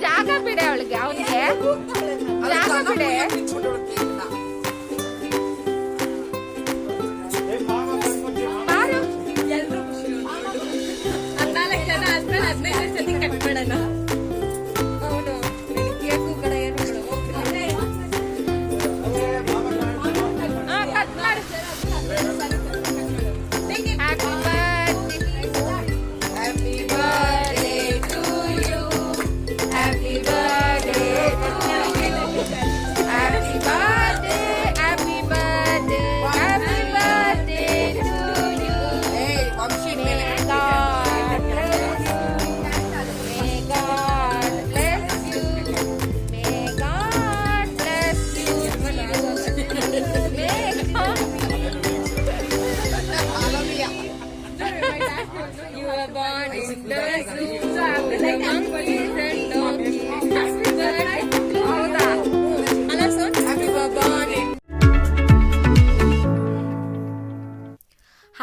ಜಾಗ ಬಿಡೆ ಅವಳಿಗೆ ಅವನಿಗೆ. ಜಾಗ ಬಿಡೆ. Thank.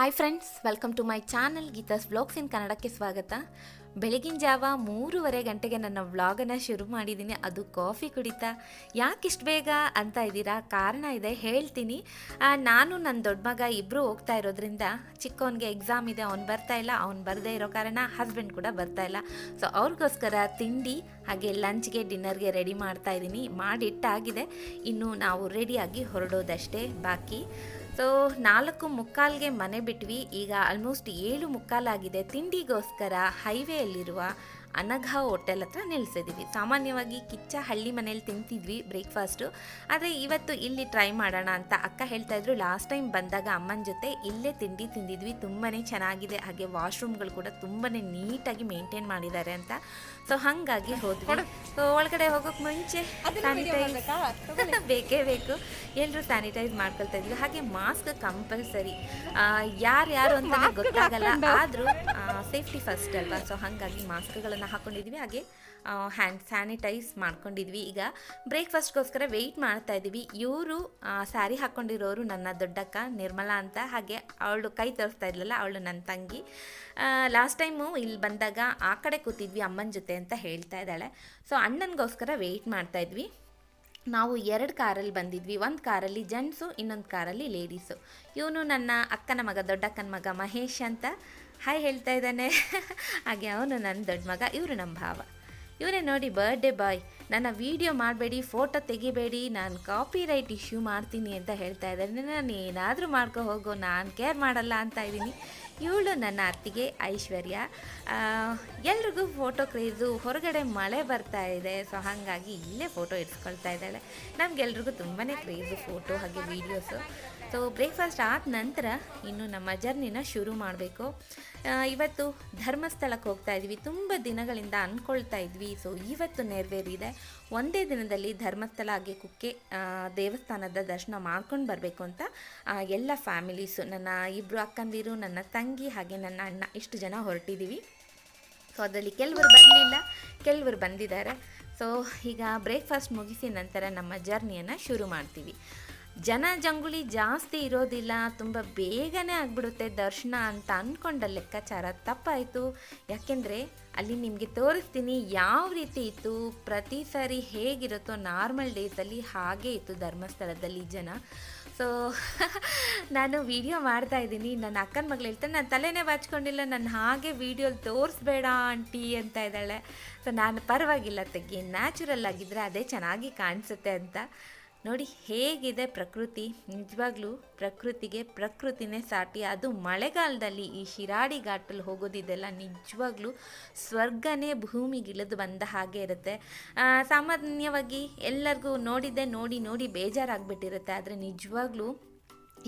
Hi friends welcome to my channel Geetha's blogs in ಕನ್ನಡಕ್ಕೆ ಸ್ವಾಗತ ಬೆಳಗಿನ ಜಾವ ಮೂರುವರೆ ಗಂಟೆಗೆ ನನ್ನ ವ್ಲಾಗನ್ನು ಶುರು ಮಾಡಿದ್ದೀನಿ ಅದು ಕಾಫಿ ಕುಡಿತಾ. ಯಾಕೆ ಇಷ್ಟು ಬೇಗ ಅಂತ ಇದ್ದೀರಾ? ಕಾರಣ ಇದೆ, ಹೇಳ್ತೀನಿ. ನಾನು ನನ್ನ ದೊಡ್ಡ ಮಗ ಇಬ್ಬರು ಹೋಗ್ತಾ ಇರೋದ್ರಿಂದ ಚಿಕ್ಕವನಿಗೆ ಎಕ್ಸಾಮ್ ಇದೆ, ಅವ್ನು ಬರ್ತಾ ಇಲ್ಲ. ಅವ್ನು ಬರದೇ ಇರೋ ಕಾರಣ ಹಸ್ಬೆಂಡ್ ಕೂಡ ಬರ್ತಾ ಇಲ್ಲ. ಸೊ ಅವ್ರಿಗೋಸ್ಕರ ತಿಂಡಿ ಹಾಗೆ ಲಂಚ್ಗೆ ಡಿನ್ನರ್ಗೆ ರೆಡಿ ಮಾಡ್ತಾ ಇದ್ದೀನಿ ಮಾಡಿಟ್ಟಾಗಿದೆ. ಇನ್ನು ನಾವು ರೆಡಿಯಾಗಿ ಹೊರಡೋದಷ್ಟೇ ಬಾಕಿ. ಸೊ ನಾಲ್ಕು ಮುಕ್ಕಾಲ್ಗೆ ಮನೆ ಬಿಟ್ವಿ. ಈಗ ಆಲ್ಮೋಸ್ಟ್ ಏಳು ಮುಕ್ಕಾಲಾಗಿದೆ. ತಿಂಡಿಗೋಸ್ಕರ ಹೈವೇಯಲ್ಲಿರುವ ಅನಘ ಹೋಟೆಲ್ ಹತ್ರ ನಿಲ್ಲಿಸಿದ್ದೀವಿ ಸಾಮಾನ್ಯವಾಗಿ ಕಿಚ್ಚ ಹಳ್ಳಿ ಮನೇಲಿ ತಿಂತಿದ್ವಿ ಬ್ರೇಕ್ಫಾಸ್ಟು. ಆದರೆ ಇವತ್ತು ಇಲ್ಲಿ ಟ್ರೈ ಮಾಡೋಣ ಅಂತ ಅಕ್ಕ ಹೇಳ್ತಾ ಇದ್ರು. ಲಾಸ್ಟ್ ಟೈಮ್ ಬಂದಾಗ ಅಮ್ಮನ ಜೊತೆ ಇಲ್ಲೇ ತಿಂಡಿ ತಿಂದಿದ್ವಿ. ತುಂಬಾ ಚೆನ್ನಾಗಿದೆ. ಹಾಗೆ ವಾಶ್ರೂಮ್ಗಳು ಕೂಡ ತುಂಬಾ ನೀಟಾಗಿ ಮೇಂಟೈನ್ ಮಾಡಿದ್ದಾರೆ ಅಂತ. ಸೊ ಹಾಗಾಗಿ ಹೋದ್ವಿ. ಸೊ ಒಳಗಡೆ ಹೋಗೋಕೆ ಮುಂಚೆ ಸ್ಯಾನಿಟೈಸ್ ಬೇಕೇ ಬೇಕು. ಎಲ್ಲರೂ ಸ್ಯಾನಿಟೈಸ್ ಮಾಡ್ಕೊಳ್ತಾ ಇದ್ವಿ ಹಾಗೆ ಮಾಸ್ಕ್ ಕಂಪಲ್ಸರಿ ಯಾರ್ಯಾರು ಅಂತ ಗೊತ್ತಾಗಲ್ಲ. ಆದರೂ ಸೇಫ್ಟಿ ಫಸ್ಟ್ ಅಲ್ವಾ? ಸೊ ಹಾಗಾಗಿ ಮಾಸ್ಕ್ಗಳನ್ನು ಹಾಕೊಂಡಿದ್ವಿ, ಹಾಗೆ ಹ್ಯಾಂಡ್ ಸ್ಯಾನಿಟೈಸ್ ಮಾಡ್ಕೊಂಡಿದ್ವಿ. ಈಗ ಬ್ರೇಕ್ಫಾಸ್ಟ್ಗೋಸ್ಕರ ವೆಯ್ಟ್ ಮಾಡ್ತಾ ಇದ್ದೀವಿ ಇವರು ಸ್ಯಾರಿ ಹಾಕ್ಕೊಂಡಿರೋರು ನನ್ನ ದೊಡ್ಡಕ್ಕ ನಿರ್ಮಲಾ ಅಂತ, ಹಾಗೆ ಅವಳು ಕೈ ತೋರಿಸ್ತಾ ಇರಲಿಲ್ಲ ಅವಳು ನನ್ನ ತಂಗಿ. ಲಾಸ್ಟ್ ಟೈಮು ಇಲ್ಲಿ ಬಂದಾಗ ಆ ಕಡೆ ಕೂತಿದ್ವಿ, ಅಮ್ಮನ ಜೊತೆ ಅಂತ ಹೇಳ್ತಾ ಇದ್ದಾಳೆ. ಸೊ ಅಣ್ಣನಿಗೋಸ್ಕರ ವೆಯ್ಟ್ ಮಾಡ್ತಾ ಇದ್ವಿ. ನಾವು ಎರಡು ಕಾರಲ್ಲಿ ಬಂದಿದ್ವಿ. ಒಂದು ಕಾರಲ್ಲಿ ಜೆಂಟ್ಸು, ಇನ್ನೊಂದು ಕಾರಲ್ಲಿ ಲೇಡೀಸು. ಇವನು ನನ್ನ ಅಕ್ಕನ ಮಗ, ದೊಡ್ಡಕ್ಕನ ಮಗ ಮಹೇಶ್ ಅಂತ. ಹಾಯ್ ಹೇಳ್ತಾ ಇದ್ದಾನೆ. ಹಾಗೆ ಅವನು ನನ್ನ ದೊಡ್ಡ ಮಗ, ಇವರು ನಮ್ಮ ಭಾವ. ಇವನೇ ನೋಡಿ ಬರ್ಡೇ ಬಾಯ್ ನನ್ನ ವೀಡಿಯೋ ಮಾಡಬೇಡಿ ಫೋಟೋ ತೆಗಿಬೇಡಿ, ನಾನು ಕಾಪಿ ರೈಟ್ ಇಶ್ಯೂ ಮಾಡ್ತೀನಿ ಅಂತ ಹೇಳ್ತಾ ಇದ್ದಾರೆ. ನಾನು ಏನಾದರೂ ಮಾಡ್ಕೊ ಹೋಗೋ, ನಾನು ಕೇರ್ ಮಾಡಲ್ಲ ಅಂತ ಇದ್ದೀನಿ. ಇವಳು ನನ್ನ ಅತ್ತಿಗೆ ಐಶ್ವರ್ಯ. ಎಲ್ರಿಗೂ ಫೋಟೋ ಕ್ರೇಜು. ಹೊರಗಡೆ ಮಳೆ ಬರ್ತಾ ಇದೆ ಸೊ ಹಾಗಾಗಿ ಇಲ್ಲೇ ಫೋಟೋ ಇಡ್ಸ್ಕೊಳ್ತಾ ಇದ್ದಾಳೆ. ನಮಗೆಲ್ರಿಗೂ ತುಂಬಾ ಕ್ರೇಜು ಫೋಟೋ ಹಾಗೆ ವೀಡಿಯೋಸು ಸೊ ಬ್ರೇಕ್ಫಾಸ್ಟ್ ಆದ ನಂತರ ಇನ್ನು ನಮ್ಮ ಜರ್ನಿನ ಶುರು ಮಾಡಬೇಕು. ಇವತ್ತು ಧರ್ಮಸ್ಥಳಕ್ಕೆ ಹೋಗ್ತಾ ಇದ್ವಿ. ತುಂಬ ದಿನಗಳಿಂದ ಅಂದ್ಕೊಳ್ತಾ ಇದ್ವಿ. ಸೊ ಇವತ್ತು ನೆರವೇರಿದೆ. ಒಂದೇ ದಿನದಲ್ಲಿ ಧರ್ಮಸ್ಥಳ ಹಾಗೆ ಕುಕ್ಕೆ ದೇವಸ್ಥಾನದ ದರ್ಶನ ಮಾಡ್ಕೊಂಡು ಬರಬೇಕು ಅಂತ ಎಲ್ಲ ಫ್ಯಾಮಿಲೀಸು ನನ್ನ ಇಬ್ಬರು ಅಕ್ಕಂದಿರು ನನ್ನ ತಂಗಿ ಹಾಗೆ ನನ್ನ ಅಣ್ಣ ಇಷ್ಟು ಜನ ಹೊರಟಿದ್ದೀವಿ ಸೊ ಅದರಲ್ಲಿ ಕೆಲವರು ಬರಲಿಲ್ಲ. ಕೆಲವರು ಬಂದಿದ್ದಾರೆ. ಸೊ ಈಗ ಬ್ರೇಕ್ಫಾಸ್ಟ್ ಮುಗಿಸಿ ನಂತರ ನಮ್ಮ ಜರ್ನಿಯನ್ನು ಶುರು ಮಾಡ್ತೀವಿ. ಜನ ಜಂಗುಳಿ ಜಾಸ್ತಿ ಇರೋದಿಲ್ಲ, ತುಂಬ ಬೇಗನೆ ಆಗಿಬಿಡುತ್ತೆ ದರ್ಶನ ಅಂತ ಅಂದ್ಕೊಂಡ ಲೆಕ್ಕಾಚಾರ ತಪ್ಪಾಯಿತು. ಯಾಕೆಂದರೆ ಅಲ್ಲಿ ನಿಮಗೆ ತೋರಿಸ್ತೀನಿ ಯಾವ ರೀತಿ ಇತ್ತು, ಪ್ರತಿ ಸಾರಿ ಹೇಗಿರುತ್ತೋ ನಾರ್ಮಲ್ ಡೇಸಲ್ಲಿ ಹಾಗೇ ಇತ್ತು ಧರ್ಮಸ್ಥಳದಲ್ಲಿ ಜನ. ಸೊ ನಾನು ವಿಡಿಯೋ ಮಾಡ್ತಾ ಇದ್ದೀನಿ. ನನ್ನ ಅಕ್ಕನ ಮಗಳು ಹೇಳ್ತಾನೆ ನಾನು ತಲೆನೇ ಬಾಚ್ಕೊಂಡಿಲ್ಲ, ನಾನು ಹಾಗೆ ವಿಡಿಯೋಲಿ ತೋರಿಸ್ಬೇಡ ಆಂಟಿ ಅಂತ ಇದ್ದಾಳೆ. ಸೊ ನಾನು ಪರವಾಗಿಲ್ಲ ತೆಗಿ ನ್ಯಾಚುರಲ್ ಆಗಿದ್ದರೆ ಅದೇ ಚೆನ್ನಾಗಿ ಕಾಣಿಸುತ್ತೆ ಅಂತ. ನೋಡಿ ಹೇಗಿದೆ ಪ್ರಕೃತಿ. ನಿಜವಾಗ್ಲೂ ಪ್ರಕೃತಿಗೆ ಪ್ರಕೃತಿನೇ ಸಾಟಿ. ಅದು ಮಳೆಗಾಲದಲ್ಲಿ ಈ ಶಿರಾಡಿ ಘಾಟಲ್ಲಿ ಹೋಗೋದಿದೆಲ್ಲ ನಿಜವಾಗ್ಲೂ ಸ್ವರ್ಗನೇ ಭೂಮಿಗಿಳಿದು ಬಂದ ಹಾಗೆ ಇರುತ್ತೆ. ಸಾಮಾನ್ಯವಾಗಿ ಎಲ್ಲರಿಗೂ ನೋಡಿದ್ದೆ, ನೋಡಿ ನೋಡಿ ಬೇಜಾರಾಗ್ಬಿಟ್ಟಿರುತ್ತೆ. ಆದರೆ ನಿಜವಾಗ್ಲೂ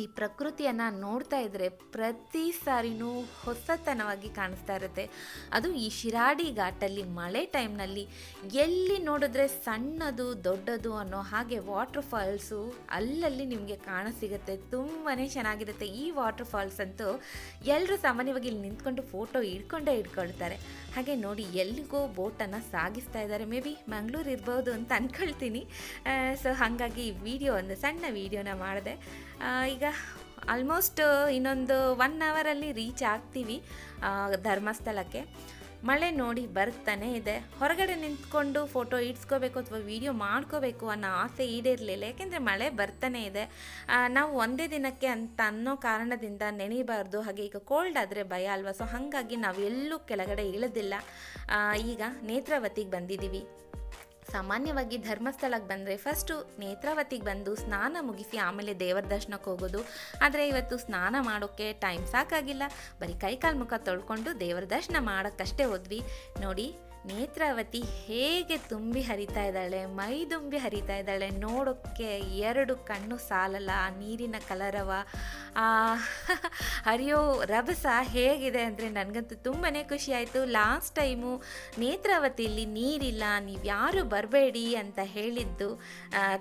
ಈ ಪ್ರಕೃತಿಯನ್ನು ನೋಡ್ತಾ ಇದ್ದರೆ ಪ್ರತಿ ಸಾರಿನೂ ಹೊಸತನವಾಗಿ ಕಾಣಿಸ್ತಾ ಇರುತ್ತೆ. ಅದು ಈ ಶಿರಾಡಿ ಘಾಟಲ್ಲಿ ಮಳೆ ಟೈಮ್ನಲ್ಲಿ ಎಲ್ಲಿ ನೋಡಿದ್ರೆ ಸಣ್ಣದು, ದೊಡ್ಡದು ಅನ್ನೋ ಹಾಗೆ ವಾಟರ್ ಫಾಲ್ಸು ಅಲ್ಲಲ್ಲಿ ನಿಮಗೆ ಕಾಣಸಿಗುತ್ತೆ ತುಂಬಾ ಚೆನ್ನಾಗಿರುತ್ತೆ. ಈ ವಾಟರ್ ಫಾಲ್ಸ್ ಅಂತೂ ಎಲ್ಲರೂ ಸಾಮಾನ್ಯವಾಗಿ ಇಲ್ಲಿ ನಿಂತ್ಕೊಂಡು ಫೋಟೋ ಹಿಡ್ಕೊಂಡೇ ಇಟ್ಕೊಳ್ತಾರೆ ಹಾಗೆ ನೋಡಿ ಎಲ್ಲಿಗೋ ಬೋಟನ್ನು ಸಾಗಿಸ್ತಾ ಇದ್ದಾರೆ. ಮೇ ಬಿ ಮಂಗಳೂರು ಇರ್ಬೋದು ಅಂತ ಅಂದ್ಕೊಳ್ತೀನಿ ಸೊ ಹಾಗಾಗಿ ಈ ವಿಡಿಯೋ ಒಂದು ಸಣ್ಣ ವಿಡಿಯೋನ ಮಾಡಿದೆ. ಈಗ ಆಲ್ಮೋಸ್ಟ್ ಇನ್ನೊಂದು ಒನ್ ಅವರಲ್ಲಿ ರೀಚ್ ಆಗ್ತೀವಿ ಧರ್ಮಸ್ಥಳಕ್ಕೆ. ಮಳೆ ನೋಡಿ ಬರ್ತಾನೆ ಇದೆ. ಹೊರಗಡೆ ನಿಂತ್ಕೊಂಡು ಫೋಟೋ ಇಡ್ಸ್ಕೋಬೇಕು ಅಥವಾ ವೀಡಿಯೋ ಮಾಡ್ಕೋಬೇಕು ಅನ್ನೋ ಆಸೆ ಈಡೇರಲಿಲ್ಲ. ಯಾಕೆಂದರೆ ಮಳೆ ಬರ್ತಾನೆ ಇದೆ. ನಾವು ಒಂದೇ ದಿನಕ್ಕೆ ಅಂತ ಅನ್ನೋ ಕಾರಣದಿಂದ ನೆನೆಯಬಾರ್ದು ಹಾಗೆ ಈಗ ಕೋಲ್ಡ್ ಆದರೆ ಭಯ ಅಲ್ವಾ? ಸೊ ಹಾಗಾಗಿ ನಾವು ಎಲ್ಲೂ ಕೆಳಗಡೆ ಇಳಿದಿಲ್ಲ. ಈಗ ನೇತ್ರಾವತಿಗೆ ಬಂದಿದ್ದೀವಿ. ಸಾಮಾನ್ಯವಾಗಿ ಧರ್ಮಸ್ಥಳಕ್ಕೆ ಬಂದರೆ ಫಸ್ಟು ನೇತ್ರಾವತಿಗೆ ಬಂದು ಸ್ನಾನ ಮುಗಿಸಿ ಆಮೇಲೆ ದೇವರ ದರ್ಶನಕ್ಕೆ ಹೋಗೋದು. ಆದರೆ ಇವತ್ತು ಸ್ನಾನ ಮಾಡೋಕ್ಕೆ ಟೈಮ್ ಸಾಕಾಗಿಲ್ಲ. ಬರೀ ಕೈಕಾಲು ಮುಖ ತೊಳ್ಕೊಂಡು ದೇವರ ದರ್ಶನ ಮಾಡೋಕ್ಕಷ್ಟೇ ಹೋದ್ವಿ. ನೋಡಿ ನೇತ್ರಾವತಿ ಹೇಗೆ ತುಂಬಿ ಹರಿತಾ ಇದ್ದಾಳೆ, ಮೈ ತುಂಬಿ ಹರಿತಾ ಇದ್ದಾಳೆ ನೋಡೋಕ್ಕೆ ಎರಡು ಕಣ್ಣು ಸಾಲಲ್ಲ, ಆ ನೀರಿನ ಕಲರವ, ಆ ಹರಿಯೋ ರಭಸ ಹೇಗಿದೆ ಅಂದರೆ ನನಗಂತೂ ತುಂಬಾ ಖುಷಿ ಆಯಿತು. ಲಾಸ್ಟ್ ಟೈಮು ನೇತ್ರಾವತಿಯಲ್ಲಿ ನೀರಿಲ್ಲ ನೀವು ಯಾರು ಬರಬೇಡಿ ಅಂತ ಹೇಳಿದ್ದು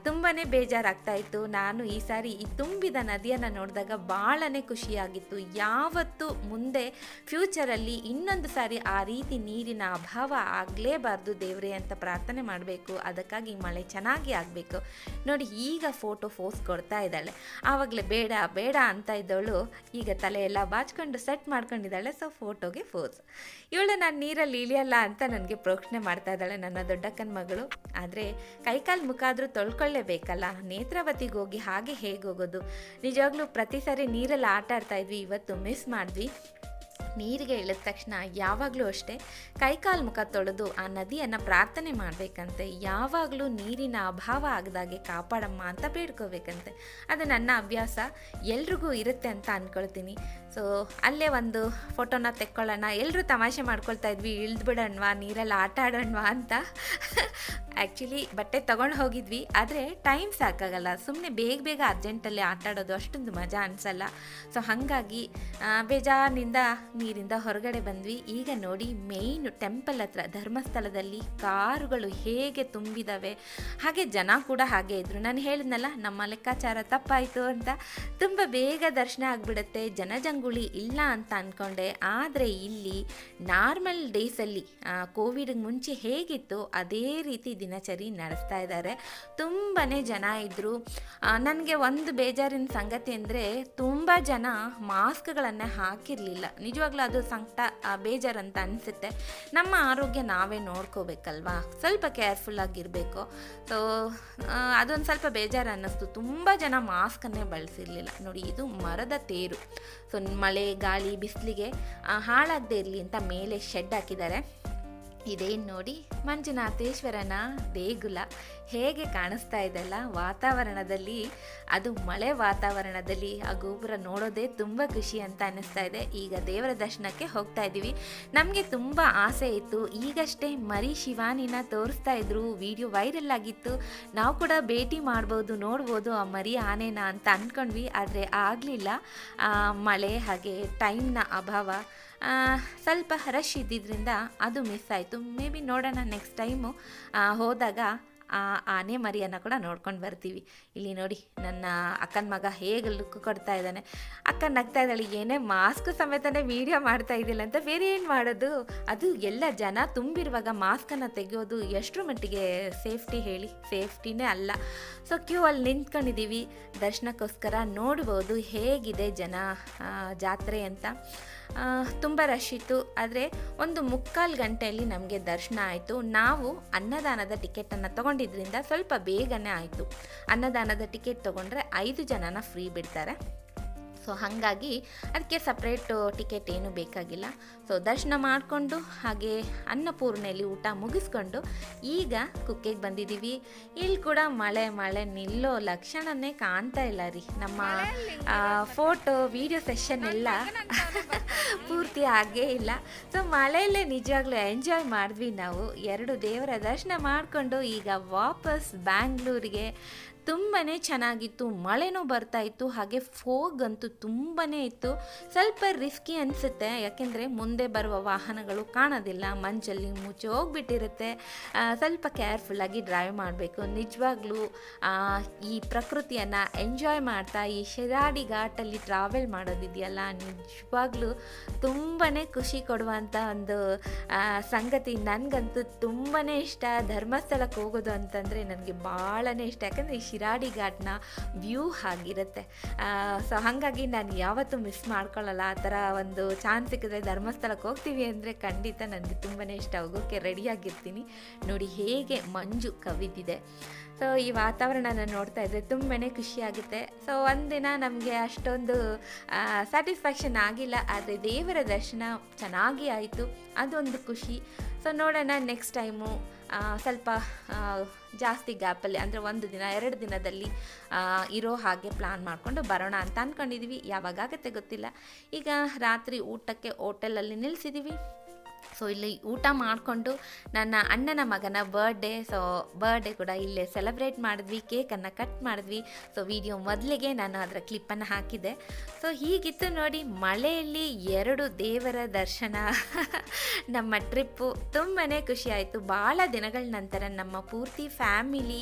ತುಂಬಾ ಬೇಜಾರಾಗ್ತಾ ಇತ್ತು. ನಾನು ಈ ಸಾರಿ ಈ ತುಂಬಿದ ನದಿಯನ್ನು ನೋಡಿದಾಗ ಭಾಳನೇ ಖುಷಿಯಾಗಿತ್ತು. ಯಾವತ್ತು ಮುಂದೆ ಫ್ಯೂಚರಲ್ಲಿ ಇನ್ನೊಂದು ಸಾರಿ ಆ ರೀತಿ ನೀರಿನ ಅಭಾವ ಆಗಲೇಬಾರ್ದು ದೇವರೇ ಅಂತ ಪ್ರಾರ್ಥನೆ ಮಾಡಬೇಕು. ಅದಕ್ಕಾಗಿ ಮಳೆ ಚೆನ್ನಾಗಿ ಆಗಬೇಕು. ನೋಡಿ, ಈಗ ಫೋಟೋ ಫೋಸ್ ಕೊಡ್ತಾ ಇದ್ದಾಳೆ. ಆವಾಗಲೇ ಬೇಡ ಬೇಡ ಅಂತ ಇದ್ದವಳು ಈಗ ತಲೆ ಎಲ್ಲ ಬಾಚ್ಕೊಂಡು ಸೆಟ್ ಮಾಡ್ಕೊಂಡಿದ್ದಾಳೆ. ಸೊ ಫೋಟೋಗೆ ಫೋಸ್ ಇವಳು ನಾನು ನೀರಲ್ಲಿ ಇಳಿಯಲ್ಲ ಅಂತ ನನಗೆ ಪ್ರೋಕ್ಷಣೆ ಮಾಡ್ತಾ ಇದ್ದಾಳೆ ನನ್ನ ದೊಡ್ಡಕ್ಕನ ಮಗಳು. ಆದರೆ ಕೈಕಾಲು ಮುಖ ಆದರೂ ತೊಳ್ಕೊಳ್ಳೇಬೇಕಲ್ಲ? ನೇತ್ರಾವತಿಗೆ ಹೋಗಿ ಹಾಗೆ ಹೇಗೆ ಹೋಗೋದು? ನಿಜವಾಗ್ಲೂ ಪ್ರತಿ ಸಾರಿ ನೀರಲ್ಲಿ ಆಟ ಆಡ್ತಾ ಇದ್ವಿ, ಇವತ್ತು ಮಿಸ್ ಮಾಡಿದ್ವಿ. ನೀರಿಗೆ ಇಳಿದ ತಕ್ಷಣ ಯಾವಾಗಲೂ ಅಷ್ಟೇ ಕೈಕಾಲು ಮುಖ ತೊಳೆದು ಆ ನದಿಯನ್ನು ಪ್ರಾರ್ಥನೆ ಮಾಡಬೇಕಂತೆ. ಯಾವಾಗಲೂ ನೀರಿನ ಅಭಾವ ಆಗದಾಗೆ ಕಾಪಾಡಮ್ಮ ಅಂತ ಬೇಡ್ಕೋಬೇಕಂತೆ. ಅದು ನನ್ನ ಅಭ್ಯಾಸ. ಎಲ್ರಿಗೂ ಇರುತ್ತೆ ಅಂತ ಅಂದ್ಕೊಳ್ತೀನಿ ಸೊ ಅಲ್ಲೇ ಒಂದು ಫೋಟೋನ ತೆಕ್ಕೊಳ್ಳೋಣ. ಎಲ್ಲರೂ ತಮಾಷೆ ಮಾಡ್ಕೊಳ್ತಾ ಇದ್ವಿ. ಇಳ್ದು ಬಿಡೋಣವಾ ನೀರಲ್ಲಿ ಆಟ ಆಡೋಣವಾ ಅಂತ. ಆ್ಯಕ್ಚುಲಿ ಬಟ್ಟೆ ತೊಗೊಂಡು ಹೋಗಿದ್ವಿ. ಆದರೆ ಟೈಮ್ ಸಾಕಾಗಲ್ಲ. ಸುಮ್ಮನೆ ಬೇಗ ಬೇಗ ಅರ್ಜೆಂಟಲ್ಲಿ ಆಟ ಆಡೋದು ಅಷ್ಟೊಂದು ಮಜಾ ಅನಿಸಲ್ಲ. ಸೊ ಹಾಗಾಗಿ ಬೇಜಾರಿನಿಂದ ನೀರಿಂದ ಹೊರಗಡೆ ಬಂದ್ವಿ. ಈಗ ನೋಡಿ ಮೇಯ್ನ್ ಟೆಂಪಲ್ ಹತ್ರ, ಧರ್ಮಸ್ಥಳದಲ್ಲಿ ಕಾರುಗಳು ಹೇಗೆ ತುಂಬಿದಾವೆ. ಹಾಗೆ ಜನ ಕೂಡ ಹಾಗೆ ಇದ್ರು. ನಾನು ಹೇಳಿದ್ನಲ್ಲ, ನಮ್ಮ ಲೆಕ್ಕಾಚಾರ ತಪ್ಪಾಯಿತು ಅಂತ. ತುಂಬ ಬೇಗ ದರ್ಶನ ಆಗಿಬಿಡುತ್ತೆ. ಜನಜಂಗುಳಿ ಇಲ್ಲ ಅಂತ ಅಂದ್ಕೊಂಡೆ ಆದರೆ ಇಲ್ಲಿ ನಾರ್ಮಲ್ ಡೇಸಲ್ಲಿ ಕೋವಿಡ್ಗೆ ಮುಂಚೆ ಹೇಗಿತ್ತು ಅದೇ ರೀತಿ ದಿನಚರಿ ನಡೆಸ್ತಾ ಇದ್ದಾರೆ ತುಂಬಾ ಜನ ಇದ್ದರು ನನಗೆ ಒಂದು ಬೇಜಾರಿನ ಸಂಗತಿ ಅಂದರೆ ತುಂಬ ಜನ ಮಾಸ್ಕ್ಗಳನ್ನು ಹಾಕಿರಲಿಲ್ಲ. ನಿಜವಾಗ್ಲೂ ಅದು ಸಂಕಟ ಬೇಜಾರು ಅಂತ ಅನಿಸುತ್ತೆ. ನಮ್ಮ ಆರೋಗ್ಯ ನಾವೇ ನೋಡ್ಕೋಬೇಕಲ್ವಾ? ಸ್ವಲ್ಪ ಕೇರ್ಫುಲ್ ಆಗಿರಬೇಕು. ಸೊ ಅದೊಂದು ಸ್ವಲ್ಪ ಬೇಜಾರು ಅನ್ನಿಸ್ತು. ತುಂಬ ಜನ ಮಾಸ್ಕನ್ನೇ ಬಳಸಿರಲಿಲ್ಲ. ನೋಡಿ, ಇದು ಮರದ ತೇರು. ಸೊ ಮಳೆ ಗಾಳಿ ಬಿಸಿಲಿಗೆ ಹಾಳಾಗದೇ ಇರಲಿ ಅಂತ ಮೇಲೆ ಶೆಡ್ ಹಾಕಿದ್ದಾರೆ. ಇದೇನು ನೋಡಿ, ಮಂಜುನಾಥೇಶ್ವರನ ದೇಗುಲ ಹೇಗೆ ಕಾಣಿಸ್ತಾ ಇದೆಲ್ಲ ವಾತಾವರಣದಲ್ಲಿ. ಅದು ಮಳೆ ವಾತಾವರಣದಲ್ಲಿ ಆ ಗೋಪುರ ನೋಡೋದೇ ತುಂಬ ಖುಷಿ ಅಂತ ಅನ್ನಿಸ್ತಾ ಇದೆ. ಈಗ ದೇವರ ದರ್ಶನಕ್ಕೆ ಹೋಗ್ತಾ ಇದ್ದೀವಿ. ನಮಗೆ ತುಂಬ ಆಸೆ ಇತ್ತು. ಈಗಷ್ಟೇ ಮರಿ ಶಿವಾನಿನ ತೋರಿಸ್ತಾ ಇದ್ರು. ವಿಡಿಯೋ ವೈರಲ್ ಆಗಿತ್ತು. ನಾವು ಕೂಡ ಭೇಟಿ ಮಾಡ್ಬೋದು, ನೋಡ್ಬೋದು ಆ ಮರಿ ಆನೆನ ಅಂತ ಅಂದ್ಕೊಂಡ್ವಿ ಆದರೆ ಆಗಲಿಲ್ಲ. ಮಳೆ ಹಾಗೆ ಟೈಮ್ನ ಅಭಾವ. ಸ್ವಲ್ಪ ರಶ್ ಇದ್ದಿದ್ದರಿಂದ ಅದು ಮಿಸ್ ಆಯಿತು. ಮೇ ಬಿ ನೋಡೋಣ ನೆಕ್ಸ್ಟ್ ಟೈಮು ಹೋದಾಗ ಆ ಆನೆ ಮರಿಯನ್ನು ಕೂಡ ನೋಡ್ಕೊಂಡು ಬರ್ತೀವಿ. ಇಲ್ಲಿ ನೋಡಿ ನನ್ನ ಅಕ್ಕನ ಮಗ ಹೇಗೆ ಲುಕ್ ಕೊಡ್ತಾ ಇದ್ದಾನೆ. ಅಕ್ಕ ನಗ್ತಾ ಇದ್ದಾಳೆ, ಏನೇ ಮಾಸ್ಕ್ ಸಮೇತನೇ ವೀಡಿಯೋ ಮಾಡ್ತಾ ಇದ್ದಿಲ್ಲ ಅಂತ ಬೇರೆ ಏನು ಮಾಡೋದು? ಅದು ಎಲ್ಲ ಜನ ತುಂಬಿರುವಾಗ ಮಾಸ್ಕನ್ನು ತೆಗೆಯೋದು ಎಷ್ಟರ ಮಟ್ಟಿಗೆ ಸೇಫ್ಟಿ ಹೇಳಿ? ಸೇಫ್ಟಿನೇ ಅಲ್ಲ. ಸೊ ಕ್ಯೂ ಅಲ್ಲಿ ನಿಂತ್ಕೊಂಡಿದ್ದೀವಿ. ದರ್ಶನಕ್ಕೋಸ್ಕರ ನೋಡ್ಬೋದು ಹೇಗಿದೆ ಜನ ಜಾತ್ರೆ ಅಂತ. ತುಂಬ ರಶ್ ಇತ್ತು. ಆದರೆ ಒಂದು ಮುಕ್ಕಾಲು ಗಂಟೆಯಲ್ಲಿ ನಮಗೆ ದರ್ಶನ ಆಯಿತು. ನಾವು ಅನ್ನದಾನದ ಟಿಕೆಟನ್ನು ತೊಗೊಂಡಿದ್ರಿಂದ ಸ್ವಲ್ಪ ಬೇಗನೆ ಆಯಿತು. ಅನ್ನದಾನದ ಟಿಕೆಟ್ ತೊಗೊಂಡ್ರೆ ಐದು ಜನನ ಫ್ರೀ ಬಿಡ್ತಾರೆ. ಸೊ ಹಾಗಾಗಿ ಅದಕ್ಕೆ ಸಪ್ರೇಟು ಟಿಕೆಟ್ ಏನೂ ಬೇಕಾಗಿಲ್ಲ. ಸೊ ದರ್ಶನ ಮಾಡಿಕೊಂಡು ಹಾಗೆ ಅನ್ನಪೂರ್ಣೆಯಲ್ಲಿ ಊಟ ಮುಗಿಸ್ಕೊಂಡು ಈಗ ಕುಕ್ಕೆಗೆ ಬಂದಿದ್ದೀವಿ. ಇಲ್ಲಿ ಕೂಡ ಮಳೆ ಮಳೆ ನಿಲ್ಲೋ ಲಕ್ಷಣನೇ ಕಾಣ್ತಾ ಇಲ್ಲ ರೀ. ನಮ್ಮ ಫೋಟೋ ವಿಡಿಯೋ ಸೆಷನ್ ಎಲ್ಲ ಪೂರ್ತಿ ಆಗೇ ಇಲ್ಲ. ಸೊ ಮಳೆಯಲ್ಲೇ ನಿಜವಾಗ್ಲೂ ಎಂಜಾಯ್ ಮಾಡಿದ್ವಿ ನಾವು. ಎರಡು ದೇವರ ದರ್ಶನ ಮಾಡಿಕೊಂಡು ಈಗ ವಾಪಸ್ ಬ್ಯಾಂಗ್ಳೂರಿಗೆ ತುಂಬಾ ಚೆನ್ನಾಗಿತ್ತು, ಮಳೆನೂ ಬರ್ತಾ ಇತ್ತು, ಹಾಗೆ ಫೋಗ್ ಅಂತೂ ತುಂಬಾ ಇತ್ತು. ಸ್ವಲ್ಪ ರಿಸ್ಕಿ ಅನಿಸುತ್ತೆ, ಯಾಕೆಂದರೆ ಮುಂದೆ ಬರುವ ವಾಹನಗಳು ಕಾಣೋದಿಲ್ಲ, ಮಂಜಲ್ಲಿ ಮುಚ್ಚಿ ಹೋಗ್ಬಿಟ್ಟಿರುತ್ತೆ. ಸ್ವಲ್ಪ ಕೇರ್ಫುಲ್ಲಾಗಿ ಡ್ರೈವ್ ಮಾಡಬೇಕು. ನಿಜವಾಗ್ಲೂ ಈ ಪ್ರಕೃತಿಯನ್ನು ಎಂಜಾಯ್ ಮಾಡ್ತಾ, ಈ ಶಿರಾಡಿ ಘಾಟಲ್ಲಿ ಟ್ರಾವೆಲ್ ಮಾಡೋದಿದೆಯಲ್ಲ, ನಿಜವಾಗ್ಲೂ ತುಂಬಾ ಖುಷಿ ಕೊಡುವಂಥ ಒಂದು ಸಂಗತಿ. ನನಗಂತೂ ತುಂಬಾ ಇಷ್ಟ. ಧರ್ಮಸ್ಥಳಕ್ಕೆ ಹೋಗೋದು ಅಂತಂದರೆ ನನಗೆ ಭಾಳ ಇಷ್ಟ. ಯಾಕಂದರೆ ಈ ಶಿರಾಡಿ ಘಾಟ್ನ ವ್ಯೂ ಆಗಿರುತ್ತೆ. ಸೊ ಹಾಗಾಗಿ ನಾನು ಯಾವತ್ತೂ ಮಿಸ್ ಮಾಡ್ಕೊಳ್ಳಲ್ಲ ಆ ಥರ ಒಂದು ಚಾನ್ಸ್ ಸಿಕ್ಕಿದ್ರೆ ಧರ್ಮಸ್ಥಳಕ್ಕೆ ಹೋಗ್ತೀವಿ ಅಂದರೆ ಖಂಡಿತ ನನಗೆ ತುಂಬಾ ಇಷ್ಟ. ಹೋಗೋಕ್ಕೆ ರೆಡಿಯಾಗಿರ್ತೀನಿ ನೋಡಿ ಹೇಗೆ ಮಂಜು ಕವಿದಿದೆ. ಸೊ ಈ ವಾತಾವರಣನ ನೋಡ್ತಾ ಇದ್ದರೆ ತುಂಬಾ ಖುಷಿಯಾಗುತ್ತೆ. ಸೊ ಒಂದಿನ ನಮಗೆ ಅಷ್ಟೊಂದು ಸ್ಯಾಟಿಸ್ಫ್ಯಾಕ್ಷನ್ ಆಗಿಲ್ಲ, ಆದರೆ ದೇವರ ದರ್ಶನ ಚೆನ್ನಾಗಿ ಆಯಿತು. ಅದೊಂದು ಖುಷಿ. ಸೊ ನೋಡೋಣ ನೆಕ್ಸ್ಟ್ ಟೈಮು ಸ್ವಲ್ಪ ಜಾಸ್ತಿ ಗ್ಯಾಪಲ್ಲಿ ಅಂದರೆ ಒಂದು ದಿನ, ಎರಡು ದಿನದಲ್ಲಿ ಇರೋ ಹಾಗೆ ಪ್ಲ್ಯಾನ್ ಮಾಡಿಕೊಂಡು ಬರೋಣ ಅಂತ ಅಂದ್ಕೊಂಡಿದ್ದೀವಿ ಯಾವಾಗ ಆಗುತ್ತೆ ಗೊತ್ತಿಲ್ಲ. ಈಗ ರಾತ್ರಿ ಊಟಕ್ಕೆ ಹೋಟೆಲಲ್ಲಿ ನಿಲ್ಲಿಸಿದ್ದೀವಿ ಸೊ ಇಲ್ಲಿ ಊಟ ಮಾಡಿಕೊಂಡು ನನ್ನ ಅಣ್ಣನ ಮಗನ ಬರ್ಡೇ ಸೊ ಬರ್ಡೇ ಕೂಡ ಇಲ್ಲೇ ಸೆಲೆಬ್ರೇಟ್ ಮಾಡಿದ್ವಿ ಕೇಕನ್ನು ಕಟ್ ಮಾಡಿದ್ವಿ. ಸೊ ವಿಡಿಯೋ ಮೊದಲಿಗೆ ನಾನು ಅದರ ಕ್ಲಿಪ್ಪನ್ನು ಹಾಕಿದ್ದೆ. ಸೊ ಹೀಗಿತ್ತು ನೋಡಿ ಮಳೆಯಲ್ಲಿ ಎರಡು ದೇವರ ದರ್ಶನ. ನಮ್ಮ ಟ್ರಿಪ್ಪು ತುಂಬಾ ಖುಷಿಯಾಯಿತು ಭಾಳ ದಿನಗಳ ನಂತರ ನಮ್ಮ ಪೂರ್ತಿ ಫ್ಯಾಮಿಲಿ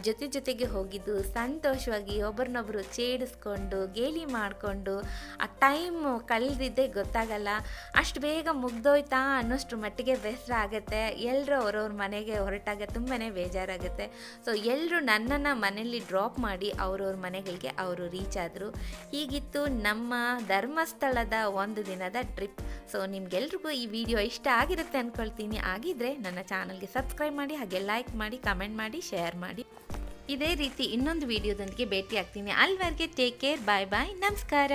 ಜೊತೆ ಜೊತೆಗೆ ಹೋಗಿದ್ದು, ಸಂತೋಷವಾಗಿ ಒಬ್ರನ್ನೊಬ್ರು ಚೇಡಿಸ್ಕೊಂಡು ಗೇಲಿ ಮಾಡಿಕೊಂಡು, ಆ ಟೈಮು ಕಳೆದಿದ್ದೇ ಗೊತ್ತಾಗಲ್ಲ. ಅಷ್ಟು ಬೇಗ ಮುಗ್ದೋಯ್ತಾ ಅನ್ನೋಷ್ಟು ಮಟ್ಟಿಗೆ ಬೇಸರ ಆಗುತ್ತೆ. ಎಲ್ಲರೂ ಅವ್ರವ್ರ ಮನೆಗೆ ಹೊರಟಾಗ ತುಂಬಾ ಬೇಜಾರಾಗುತ್ತೆ. ಸೊ ಎಲ್ಲರೂ ನನ್ನನ್ನು ಮನೆಯಲ್ಲಿ ಡ್ರಾಪ್ ಮಾಡಿ ಅವ್ರವ್ರ ಮನೆಗಳಿಗೆ ಅವರು ರೀಚ್ ಆದರು. ಹೀಗಿತ್ತು ನಮ್ಮ ಧರ್ಮಸ್ಥಳದ ಒಂದು ದಿನದ ಟ್ರಿಪ್ ಸೊ ನಿಮ್ಗೆಲ್ರಿಗೂ ಈ ವಿಡಿಯೋ ಇಷ್ಟ ಆಗಿರುತ್ತೆ ಅಂದ್ಕೊಳ್ತೀನಿ ಆಗಿದ್ರೆ ನನ್ನ ಚಾನಲ್ಗೆ ಸಬ್ಸ್ಕ್ರೈಬ್ ಮಾಡಿ, ಹಾಗೆ ಲೈಕ್ ಮಾಡಿ ಕಮೆಂಟ್ ಮಾಡಿ ಶೇರ್ ಮಾಡಿ. ಇದೇ ರೀತಿ ಇನ್ನೊಂದು ವಿಡಿಯೋದೊಂದಿಗೆ ಭೇಟಿ ಆಗ್ತೀನಿ ಅಲ್ಲಿವರೆಗೆ ಟೇಕ್ ಕೇರ್ ಬಾಯ್ ಬಾಯ್ ನಮಸ್ಕಾರ.